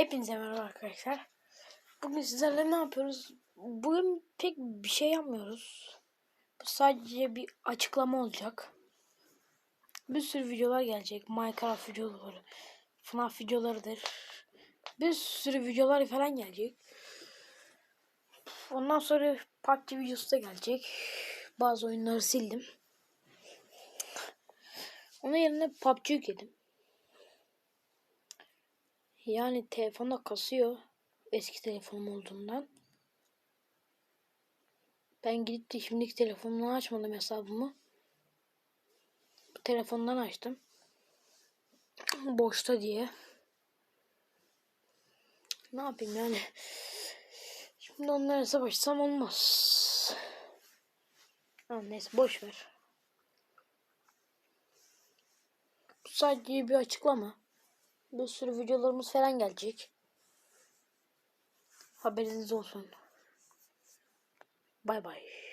Hepinize merhaba arkadaşlar. Bugün sizlerle ne yapıyoruz? Bugün pek bir şey yapmıyoruz. Bu sadece bir açıklama olacak. Bir sürü videolar gelecek. Minecraft videoları, FNAF videolarıdır. Bir sürü videolar falan gelecek. Ondan sonra PUBG videosu da gelecek. Bazı oyunları sildim. Onun yerine PUBG yükledim. Yani telefonda kasıyor. Eski telefonum olduğundan. Ben gidip de şimdiki telefonumdan açmadım hesabımı. Bu telefondan açtım. Boşta diye. Ne yapayım yani. Şimdi onlara hesap açsam olmaz. Ha, neyse boş ver. Bu sadece bir açıklama. Bir sürü videolarımız falan gelecek. Haberiniz olsun. Bay bay.